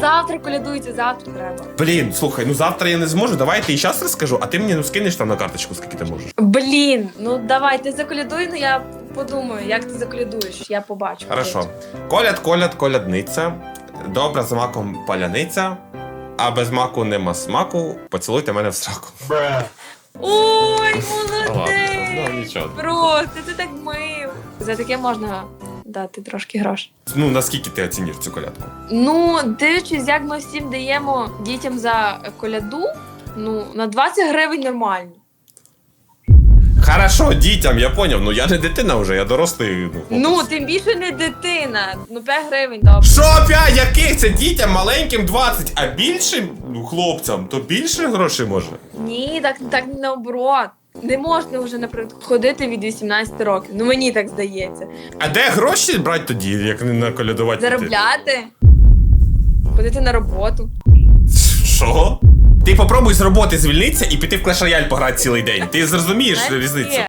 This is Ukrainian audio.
завтра колядується, завтра треба. Блін, слухай, ну завтра я не зможу. Давай я тобі зараз розкажу, а ти мені ну скинеш там на карточку, скільки ти можеш. Блін, ну давай, ти заколядуй, ну я подумаю, як ти заколядуєш, я побачу. Хорошо. Коляд, коляд, колядниця. Добра з маком паляниця. А без маку нема смаку. Поцілуйте мене в сраку. Ой, Ладно, молодець! ну нічого. Просто ти так мив. За таке можна дати трошки грошей. Ну наскільки ти оціниш цю колядку? Ну, дивлячись, як ми всім даємо дітям за коляду, ну на 20 гривень нормально. Хорошо, дітям, я поняв. Ну я не дитина вже, я дорослий. Ну. Ну, тим більше не дитина. Ну, 5 гривень добре. Що п'ять? Яких це дітям маленьким 20, а більшим ну, хлопцям, то більше грошей може. Ні, так, так наоборот. Не можна вже, наприклад, ходити від 18 років. Ну мені так здається. А де гроші брати тоді, як не наколядувати? дітей? Заробляти, ходити на роботу. Що? Ти попробуй з роботи звільнитися і піти в Clash Royale пограти цілий день. Ти зрозумієш різницю?